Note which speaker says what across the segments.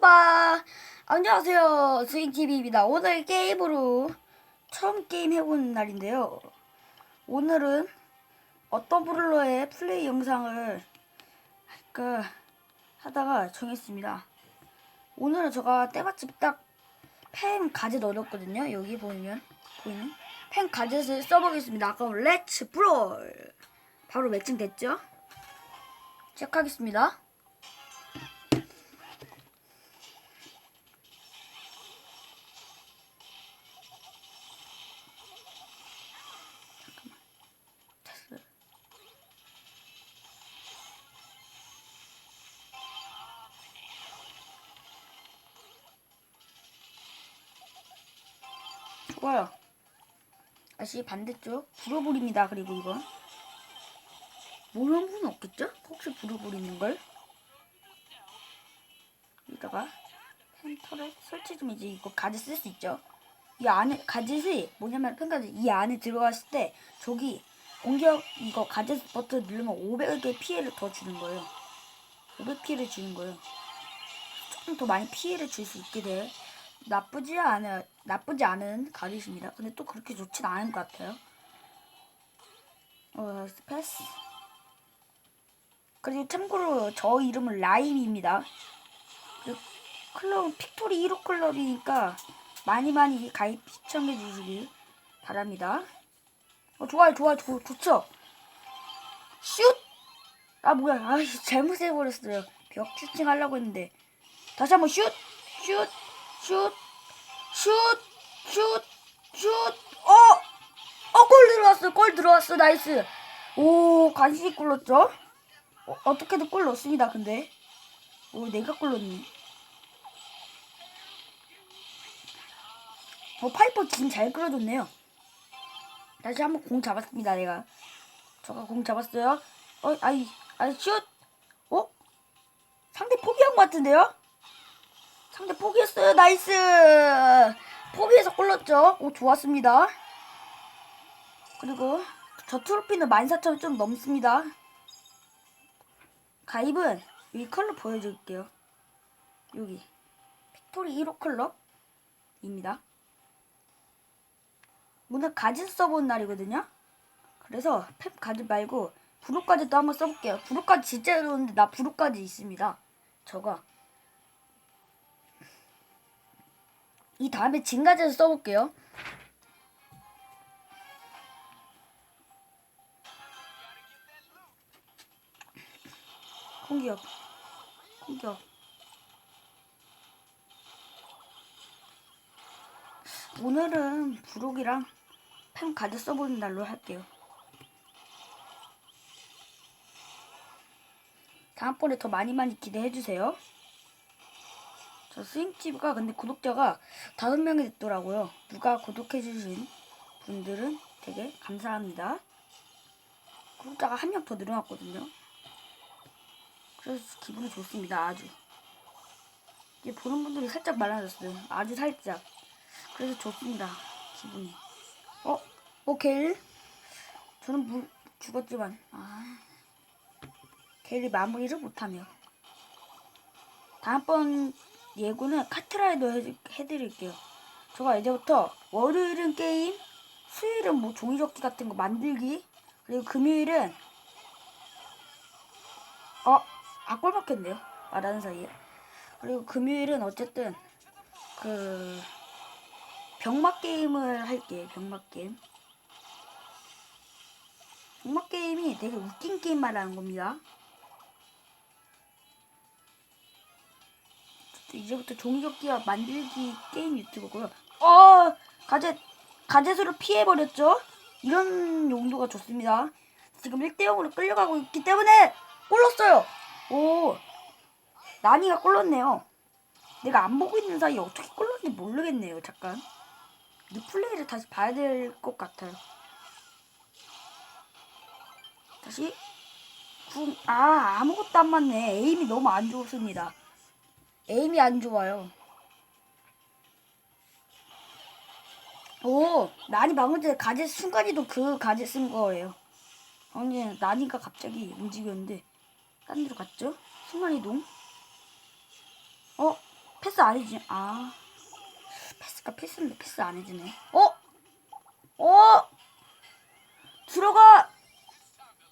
Speaker 1: 뚜바 안녕하세요. 스윙TV입니다. 오늘 게임으로 처음 게임 해보는 날인데요. 오늘은 어떤 브롤러의 플레이 영상을 할까 하다가 정했습니다. 오늘은 제가 때마침 딱 펜 가젯 얻었거든요. 여기 보이면 보이는 펜 가젯을 써보겠습니다. 그럼 렛츠 브롤 바로 매칭 됐죠? 시작하겠습니다 좋아요. 다시 반대쪽 불어버립니다. 그리고 모르는 분은 없겠죠? 혹시 불어버리는 걸? 여기다가 펜터를 설치 좀 이제 이거 가지 쓸 수 있죠. 이 안에 가젯이 뭐냐면 펜가젯 이 안에 들어갔을 때 저기 공격 이거 가젯 버튼 누르면 500의 피해를 더 주는 거예요. 500 피해를 주는 거예요. 조금 더 많이 피해를 줄 수 있게 돼. 나쁘지 않아 나쁘지 않은 가젯입니다. 근데 또 그렇게 좋진 않은 것 같아요. 어 패스. 그리고 참고로 저 이름은 라임입니다. 그 클럽 픽토리 1호 클럽이니까 많이 많이 가입 시청해 주시기 바랍니다. 어, 좋아요, 좋아요, 좋, 좋죠? 슛! 아, 뭐야. 아, 잘못 해버렸어요. 벽 슈팅 하려고 했는데. 다시 한번 슛! 슛! 슛! 슛! 슛! 슛! 어! 어, 골 들어왔어. 골 들어왔어. 나이스. 오, 간신히 골 넣었죠? 어, 어떻게든 골 넣었습니다, 근데. 오, 내가 골 넣었네. 어, 파이퍼 지금 잘 끌어줬네요. 다시 한번 공 잡았습니다, 내가. 저가 공 잡았어요. 어, 아이, 아이, 슛! 어? 상대 포기한 것 같은데요? 상대 포기했어요, 나이스! 포기해서 골 넣었죠? 오, 좋았습니다. 그리고 저 트로피는 14,000원 좀 넘습니다. 가입은 이 컬러 보여줄게요. 여기. 픽토리 1호 컬러입니다. 오늘 가짓 써본 날이거든요. 그래서 펩 가짓 말고 부루까지도 한번 써볼게요. 부루까지 진짜 어려운데 나 부루까지 있습니다. 저가 이 다음에 진가젯을 써볼게요. 공격, 공격. 오늘은 부록이랑 펜 가드 써보는 날로 할게요. 다음번에 더 많이 많이 기대해주세요. 저 스윙집가 근데 구독자가 다섯 명이 됐더라고요. 누가 구독해주신 분들은 되게 감사합니다. 구독자가 한 명 더 늘어났거든요. 그래서 기분이 좋습니다. 아주. 이제 보는 분들이 살짝 많아졌어요. 아주 살짝. 그래서 좋습니다. 기분이. 어? 오케이. 저는 물 죽었지만 아 겔이 마무리를 못하며 다음번 예고는 카트라이더 해, 해드릴게요. 제가 이제부터 월요일은 게임, 수요일은 뭐 종이접기 같은 거 만들기, 그리고 금요일은 어? 아골 막혔네요. 말하는 사이에. 그리고 금요일은 어쨌든 그 병맛 게임을 할게요. 병맛 게임. 병맛 게임이 되게 웃긴 게임 말하는 겁니다. 이제부터 종이접기와 만들기 게임 유튜브고요. 어, 가젯 가젯으로 피해버렸죠? 이런 용도가 좋습니다. 지금 1대 0으로 끌려가고 있기 때문에 골 넣었어요. 오, 나니가 골 넣었네요. 내가 안 보고 있는 사이에 어떻게 골 넣었는지 모르겠네요. 잠깐. 리플레이를 다시 봐야 될 것 같아요. 다시 궁, 아 아무것도 안 맞네. 에임이 너무 안 좋습니다. 에임이 안 좋아요. 오, 나니 방금 전에 가젯 순간이도 그 가젯 쓴 거예요. 아니, 나니가 갑자기 움직였는데, 딴 데로 갔죠? 순간이동. 어, 패스 안 해주네. 아. 패스가 패스인데 패스 안 해주네. 어? 어? 들어가!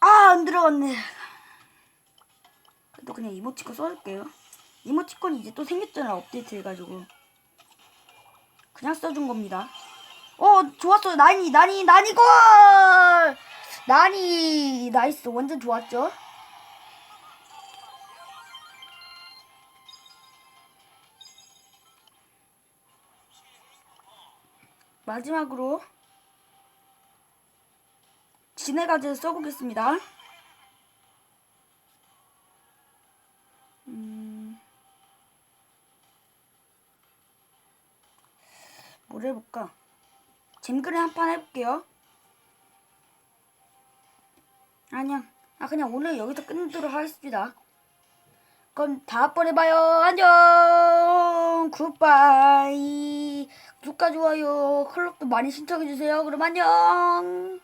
Speaker 1: 아, 안 들어갔네. 그래도 그냥 이모티콘 써줄게요. 이모티콘이 이제 또 생겼잖아, 업데이트 해가지고. 그냥 써준 겁니다. 어, 좋았어요. 나니, 나니, 나니 골! 나니, 나이스. 완전 좋았죠? 마지막으로 진해가지를 써보겠습니다. 뭘 해볼까? 잼그레 한판 해볼게요. 아니야. 아 그냥 오늘 여기서 끝내도록 하겠습니다. 그럼 다음번에 봐요. 안녕. 굿바이. 구독과 좋아요, 클럽도 많이 신청해주세요. 그럼 안녕.